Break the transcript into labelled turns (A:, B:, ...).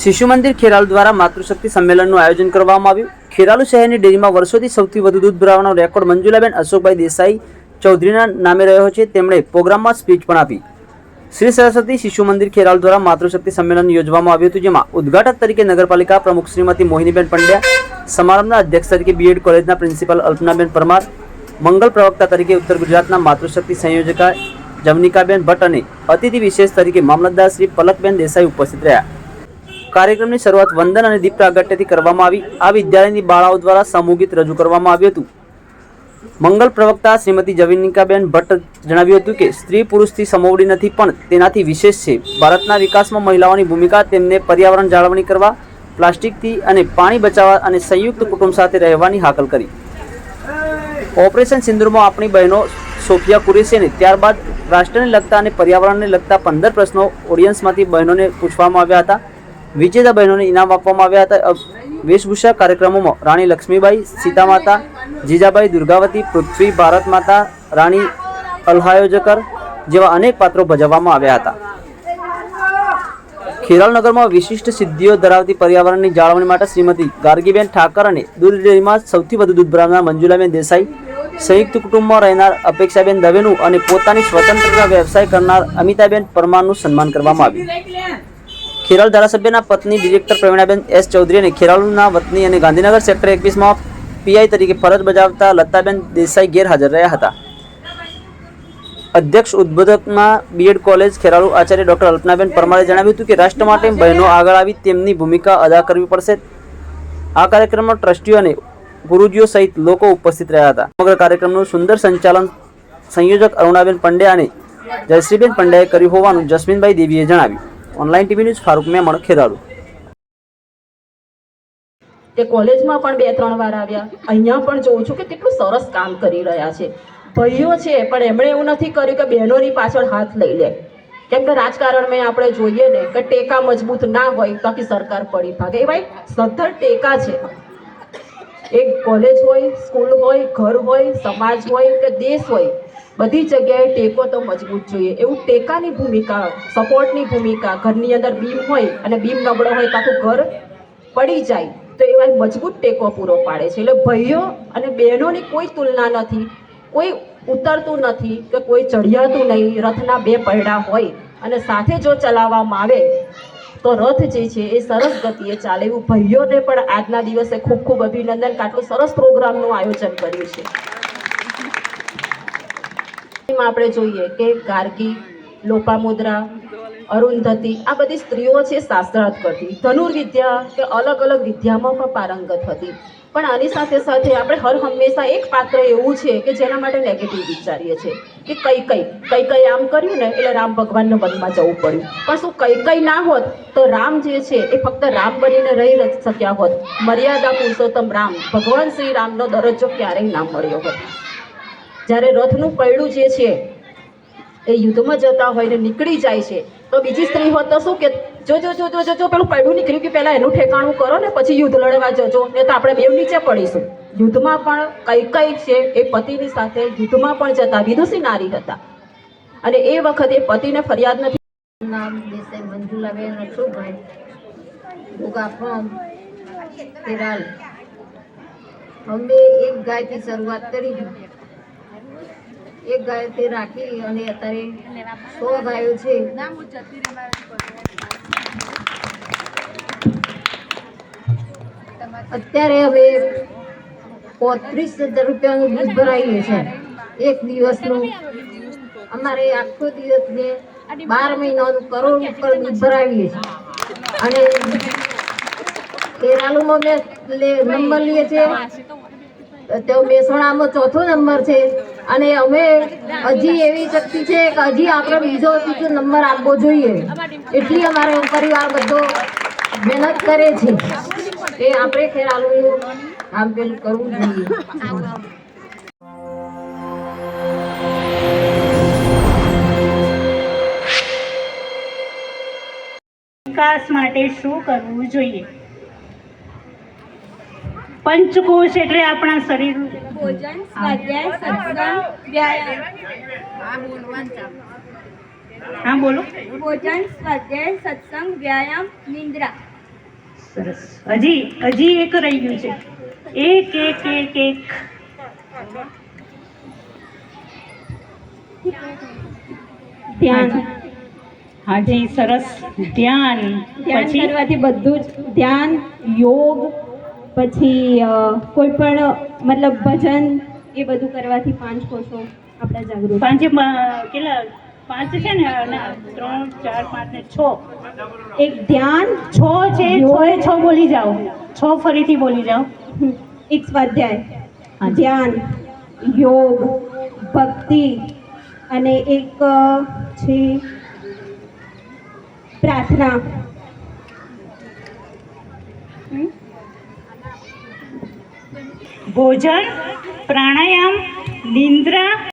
A: શિશુ મંદિર ખેરાલુ દ્વારા માતૃશક્તિ સંમેલનનું આયોજન કરવામાં આવ્યું. ખેરાલુ શહેરની ડેરીમાં વર્ષોથી સૌથી વધુ દૂધ ભરાવાનો રેકોર્ડ મંજુલાબેન અશોકભાઈ દેસાઈ ચૌધરીના નામે રહ્યો છે. તેમણે પ્રોગ્રામમાં સ્પીચ પણ આપી. શ્રી સરસ્વતી શિશુ મંદિર ખેરાલુ દ્વારા માતૃશક્તિ સંમેલન યોજવામાં આવ્યું હતું, જેમાં ઉદઘાટક તરીકે નગરપાલિકા પ્રમુખ શ્રીમતી મોહિનીબેન પંડ્યા, સમારંભના અધ્યક્ષ તરીકે બીએડ કોલેજના પ્રિન્સિપાલ અલ્પનાબેન પરમાર, મંગલ પ્રવક્તા તરીકે ઉત્તર ગુજરાતના માતૃશક્તિ સંયોજકા જવનિકાબેન ભટ્ટ અને અતિથિ વિશેષ તરીકે મામલતદાર શ્રી પલકબેન દેસાઈ ઉપસ્થિત રહ્યા. કાર્યક્રમની શરૂઆત વંદન અને દીપ પ્રાગટ્યથી કરવામાં આવી. આ વિદ્યાલયની બાળાઓ દ્વારા સમૂહ રજૂ કરવામાં આવ્યું હતું. મંગલ પ્રવક્તા શ્રીમતી જવિનિકાબેન ભટ્ટ જણાવ્યું હતું કે, સ્ત્રી પુરુષથી સમોવડી નથી, પણ તેનાથી વિશેષ છે. ભારતના વિકાસમાં મહિલાઓની ભૂમિકા, તેમને પર્યાવરણ જાળવણી કરવા, પ્લાસ્ટિકથી અને પાણી બચાવવા અને સંયુક્ત કુટુંબ સાથે રહેવાની હાકલ કરી. ઓપરેશન સિંદુરમાં આપણી બહેનો સોફિયા કુરેશીને ત્યારબાદ રાષ્ટ્રને લગતા અને પર્યાવરણને લગતા પંદર પ્રશ્નો ઓડિયન્સમાંથી બહેનોને પૂછવામાં આવ્યા હતા. વિજેતા બહેનોને ઇનામ આપવામાં આવ્યા હતા. વેશભૂષા કાર્યક્રમોમાં રાણી લક્ષ્મીબાઈ, સીતામાતા, જીજાબાઈ દુર્ગાવતી, પૃથ્વી ભારત માતા રાણી અલ્હાયોજકર જેવા અનેક પાત્રો ભજવવામાં આવ્યા હતા. ખેરાલનગરમાં વિશિષ્ટ સિદ્ધિઓ ધરાવતી પર્યાવરણની જાળવણી માટે શ્રીમતી ગાર્ગીબેન ઠાકર અને દૂધ ડેરીમાં સૌથી વધુ દૂધ ભરાવનાર મંજુલાબેન દેસાઈ, સંયુક્ત કુટુંબમાં રહેનાર અપેક્ષાબેન દવેનું અને પોતાની સ્વતંત્રતા વ્યવસાય કરનાર અમિતાબેન પરમારનું સન્માન કરવામાં આવ્યું. ખેરાલ ધારાસભ્યના પત્ની ડિરેક્ટર પ્રવીણાબેન એસ ચૌધરી અને ખેરાલુના વતની અને ગાંધીનગર સેક્ટર એકવીસમાં પીઆઈ તરીકે ફરજ બજાવતા લતાબેન દેસાઈ ગેરહાજર રહ્યા હતા. અધ્યક્ષ ઉદ્બોધકમાં B Ed college Kheralu Acharya doctor અલ્પનાબેન પરમારે જણાવ્યું હતું કે રાષ્ટ્ર માટે બહેનો આગળ આવી તેમની ભૂમિકા અદા કરવી પડશે. આ કાર્યક્રમમાં ટ્રસ્ટીઓ અને ગુરુજીઓ સહિત લોકો ઉપસ્થિત રહ્યા હતા. સમગ્ર કાર્યક્રમનું સુંદર સંચાલન સંયોજક અરુણાબેન પંડ્યા અને જયશ્રીબેન પંડ્યાએ કર્યું હોવાનું જસ્મીનભાઈ દેવીએ જણાવ્યું. Online TV news Farooq Memon Kheralu
B: તે કોલેજમાં પણ બે ત્રણ વાર આવ્યા. અહીંયા પણ જોઉં છું કે કેટલું સરસ કામ કરી રહ્યા છે. ભાઈઓ છે, પણ એમણે એવું નથી કર્યું કે બહેનોની પાછળ હાથ લઈ લે. કેમ કે રાજકારણમાં આપણે જોઈએ ને કે ટેકા મજબૂત ના હોય તો સરકાર પડી ભાગે. ભાઈ, સદ્ધર ટેકા છે. એક કોલેજ હોય, સ્કૂલ હોય, ઘર હોય, સમાજ હોય કે દેશ હોય બધી જગ્યાએ ટેકો તો મજબૂત જોઈએ. એવું ટેકાની ભૂમિકા, સપોર્ટની ભૂમિકા, ઘરની અંદર બીમ હોય અને બીમ નબળો હોય તો ઘર પડી જાય, તો એવા મજબૂત ટેકો પૂરો પાડે છે. એટલે ભાઈઓ અને બહેનોની કોઈ તુલના નથી, કોઈ ઉતરતું નથી કે કોઈ ચડિયાતું નહીં, રથના બે પૈડા હોય અને સાથે જો ચલાવવામાં આવે, તો રથ જે છે એ સરસ ગતિએ ચાલે. એવું ભાઈઓને પણ આજના દિવસે ખૂબ ખૂબ અભિનંદન. કાટલું સરસ પ્રોગ્રામનું આયોજન કર્યું છે. એમાં આપણે જોઈએ કે ગાર્ગી, લોપામુદ્રા અરુંધતી આ બધી સ્ત્રીઓ છે શાસ્ત્રાર્થ કરતી. ધનુર્વિદ્યા કે અલગ અલગ વિદ્યામાં પણ પારંગત હતી. પણ આની સાથે સાથે આપણે હર હંમેશા એક પાત્ર એવું છે કે જેના માટે નેગેટિવ વિચારીએ છીએ કે કઈ કઈ કઈ કઈ આમ કર્યું ને એટલે રામ ભગવાનના વનમાં જવું પડ્યું. પણ શું કઈ કઈ ના હોત તો રામ જે છે એ ફક્ત રામ બનીને રહી શક્યા હોત. મર્યાદા પુરુષોત્તમ રામ, ભગવાન શ્રી રામનો દરજ્જો ક્યારેય ના મળ્યો હોત. જ્યારે રથનું પૈડું જે છે, એ યુદ્ધમાં જતા હોય ને નીકળી જાય છે, તો બીજી સ્ત્રી હોત તો શું કે, જો જો જો જો જો પેલું પૈડું નીકળ્યું કે પહેલાં એનું ઠેકાણું કરો ને પછી યુદ્ધ લડવા જજો, ને તો આપણે બેવ નીચે પડીશું. યુદ્ધમાં પણ કઈ કઈ છે, એ પતિની સાથે યુદ્ધમાં પણ જતા વિદુષી નારી હતા. અને એ વખતે પતિને ફરિયાદ નથી.
C: નામ દેસાઈ મંજુલાબેન અશોકભાઈ ઉગા ફોર્મ, કેરાલ. અમે એક ગાયથી શરૂઆત કરી એક ગાય તે રાખી અને અત્યારે સો ગાયો છે. અત્યારે હવે પોત્રીસ હજાર રૂપિયાનું દૂધ ભરાઈએ છે. એક દિવસનું. અમારે આખો દિવસ ને બાર મહિનાનું કરોડ ઉપર દૂધ ભરાવીએ છીએ. અને કેરાલુમાં મેં લે- નંબર લઈએ છીએ તો મહેસાણામાં ચોથો નંબર છે. અને અમે હજી એવી શક્તિ છે કે હજી આપણે બીજો ત્રીજો નંબર આપવો જોઈએ. એટલી અમારો પરિવાર બધો મહેનત કરે છે એ આપણે ખેરાલુનું આમ પેલું કરવું જોઈએ.
D: વિકાસ માટે શું કરવું જોઈએ? પંચકોશ એટલે આપણા શરીર
E: ભોજન સ્વાધ્યાય સત્સંગ વ્યાયામ.
D: હા બોલો.
E: ભોજન સ્વાધ્યાય સત્સંગ વ્યાયામ નિંદ્રા.
D: સરસ. હજી હજી એક રહી ગયું છે. એક એક એક એક.
E: ધ્યાન.
D: હાજી સરસ. ધ્યાન.
E: ધ્યાન
D: પછી?
E: કરવાથી બધું જ ધ્યાન યોગ પછી કોઈ પણ મતલબ ભજન એ બધું કરવાથી પાંચ કોષો આપણા જાગૃત.
D: પાંચ કેટલા? પાંચ છે ને? ત્રણ ચાર પાંચ ને છ.
E: એક ધ્યાન
D: છ છે છ એ છ બોલી જાઓ. છ ફરીથી બોલી જાઓ.
E: એક સ્વાધ્યાય. ધ્યાન યોગ ભક્તિ અને એક છે પ્રાર્થના.
D: ભોજન પ્રાણાયામ નિંદ્રા